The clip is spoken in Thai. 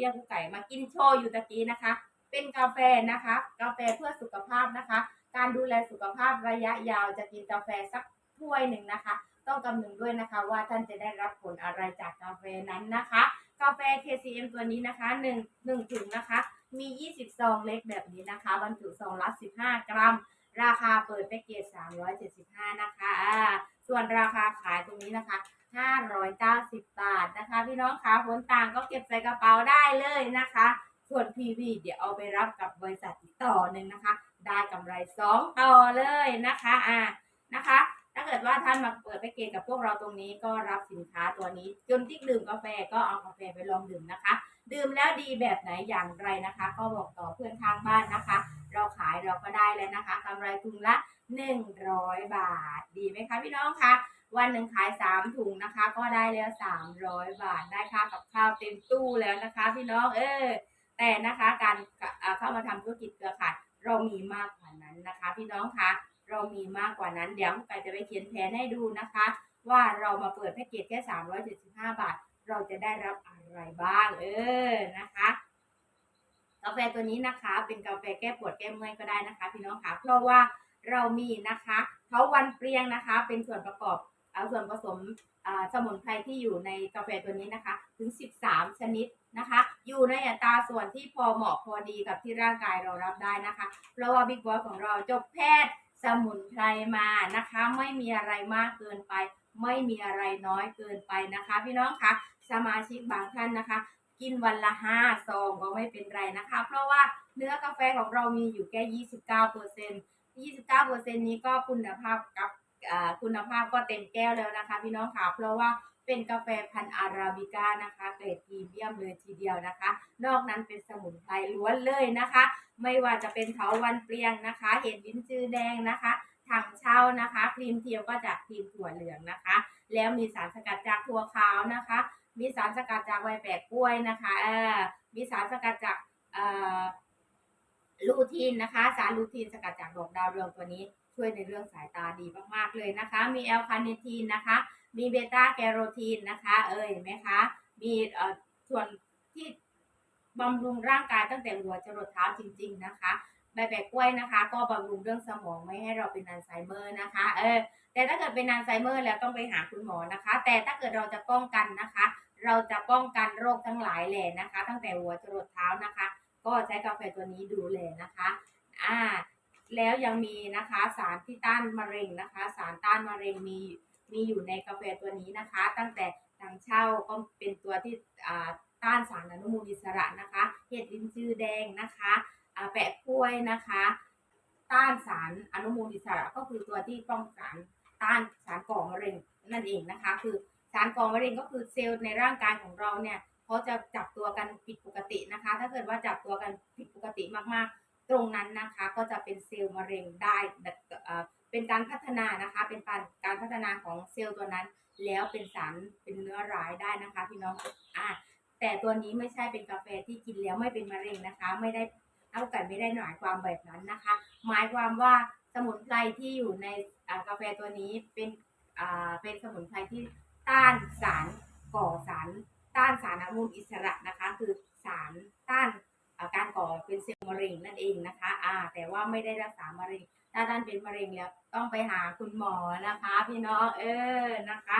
รียกกุ๊กไก่มากินโชว์อยู่ตะกี้นะคะ เป็นกาแฟนะคะ กาแฟเพื่อสุขภาพนะคะ การดูแลสุขภาพระยะยาวจะกินกาแฟสักถ้วยหนึ่งนะคะ ต้องกำนึงด้วยนะคะว่าท่านจะได้รับผลอะไรจากกาแฟนั้นนะคะ กาแฟ KCM ตัวนี้นะคะ1 1ถุงนะคะ มี 20 ซองเล็กแบบนี้นะคะบรรจุซองละ 15 กรัม ราคาเปิดแพ็กเกจ375 นะคะ ส่วนราคาขายตรงนี้นะคะ 590 บาทนะคะ พี่น้องคะผลต่างก็เก็บใส่กระเป๋าได้เลยนะคะ ส่วน PV เดี๋ยวเอาไปรับกับบริษัทอีกต่อหนึ่งนะคะ ได้กำไร 2 ต่อเลยนะคะอ่านะคะ ถ้าเกิดว่าท่านมาเปิดแพ็กเกจกับพวกเราตรงนี้ก็รับสินค้าตัวนี้ จนที่ดื่มกาแฟก็เอากาแฟไปลองดื่มนะคะ ดื่มแล้วดีแบบไหนอย่างไรนะคะ ก็บอกต่อเพื่อนข้างบ้านนะคะ เราขายเราก็ได้แล้วนะคะกำไรถุงละ 100 บาท ดีไหมคะพี่น้องคะ วันหนึ่งขาย3ถุงนะคะ ก็ได้แล้ว300บาทได้ค่ากับข้าวเต็มตู้แล้วนะคะ พี่น้องเออแต่นะคะการเข้ามาทำธุรกิจเครือข่ายเรามีมากกว่านั้นนะคะ พี่น้องคะเรามีมากกว่านั้นเดี๋ยวไก่จะไปเขียนแผนให้ดูนะคะ ว่าเรามาเปิดแพ็กเกจแค่375บห้าบาท เราจะได้รับอะไรบ้างเออนะคะกาแฟตัวนี้นะคะเป็นกาแฟแก้ปวดแก้เมื่อยก็ได้นะคะ พี่น้องคะเพราะว่าเรามีนะคะเทาวันเปรียงนะคะ เป็นส่วนประกอบ ส่วนผสมสมุนไพรที่อยู่ในกาแฟตัวนี้นะคะ ถึง 13 ชนิดนะคะ อยู่ในอัตราส่วนที่พอเหมาะพอดีกับที่ร่างกายเรารับได้นะคะ เพราะว่าบิ๊กบอสของเราจบแพทย์สมุนไพรมานะคะ ไม่มีอะไรมากเกินไป ไม่มีอะไรน้อยเกินไปนะคะ พี่น้องคะสมาชิกบางท่านนะคะ กินวันละห้าซองก็ไม่เป็นไรนะคะ เพราะว่าเนื้อกาแฟของเรามีอยู่แค่ 29เปอร์เซ็นต์29เปอร์เซ็นต์นี้ก็คุณภาพกับ คุณภาพก็เต็มแก้วแล้วนะคะ พี่น้องค่ะ เพราะว่าเป็นกาแฟพันธุ์อาราบิก้านะคะเกรดพรีเมียมเลยทีเดียวนะคะ นอกนั้นเป็นสมุนไพรล้วนเลยนะคะ ไม่ว่าจะเป็นเถาวันเปรียงนะคะ เห็ดลิ้นจือแดงนะคะถังเช่านะคะครีมเทียมก็จากครีมถั่วเหลืองนะคะ แล้วมีสารสกัดจากถั่วขาวนะคะ มีสารสกัดจากใบแปะกล้วยนะคะเออมีสารสกัดจากเอ่อ ลูทีนนะคะ สารลูทีนสกัดจากดอกดาวเรืองตัวนี้ช่วยในเรื่องสายตาดีมากๆเลยนะคะ มีแอลคาเนทีนนะคะ มีเบต้าแกโรทีนนะคะ เอ่ยเห็นไหมคะ มีเอ่อส่วนที่บำรุงร่างกายตั้งแต่หัวจรดเท้าจริง ๆนะคะใบแปะกล้วยนะคะ ก็บำรุงเรื่องสมองไม่ให้เราเป็นอัลไซเมอร์นะคะ เออ แต่ถ้าเกิดเป็นอัลไซเมอร์แล้วต้องไปหาคุณหมอนะคะ แต่ถ้าเกิดเราจะป้องกันนะคะ เราจะป้องกันโรคทั้งหลายแหล่นะคะ ตั้งแต่หัวจรดเท้านะคะ ก็ใช้กาแฟตัวนี้ดูแลนะคะอ่าแล้วยังมีนะคะสารที่ต้านมะเร็งนะคะ สารต้านมะเร็งมีมีอยู่ในกาแฟตัวนี้นะคะ ตั้งแต่ทางเช่าก็เป็นตัวที่อ่าต้านสารอนุมูลอิสระนะคะ เห็ดลิ้นจือแดงนะคะอ่าแปะกล้วยนะคะ ต้านสารอนุมูลอิสระก็คือตัวที่ป้องกันต้านสารก่อมะเร็งนั่นเองนะคะ คือสารก่อมะเร็งก็คือเซลล์ในร่างกายของเราเนี่ย เขาจะจับตัวกันผิดปกตินะคะ ถ้าเกิดว่าจับตัวกันผิดปกติมากๆ ตรงนั้นนะคะก็จะเป็นเซลล์มะเร็งได้เป็นการพัฒนานะคะ เป็นการพัฒนาของเซลล์ตัวนั้น แล้วเป็นสารเป็นเนื้อร้ายได้นะคะพี่น้องอ่าแต่ตัวนี้ไม่ใช่เป็นกาแฟที่กินแล้วไม่เป็นมะเร็งนะคะ ไม่ได้เอาไก่ไม่ได้หมายความแบบนั้นนะคะ หมายความว่าสมุนไพรที่อยู่ในกาแฟตัวนี้เป็นเป็นสมุนไพรที่ต้านสารก่อสาร ต้านสารอนุ มูลอิสระนะคะ คือสารต้านอาการก่อเป็นเซลล์มะเร็งนั่นเองนะคะอ่าแต่ว่าไม่ได้รักษามะเร็งถ้าท่านเป็นมะเร็งแล้วต้องไปหาคุณหมอนะคะ พี่น้องเออนะคะ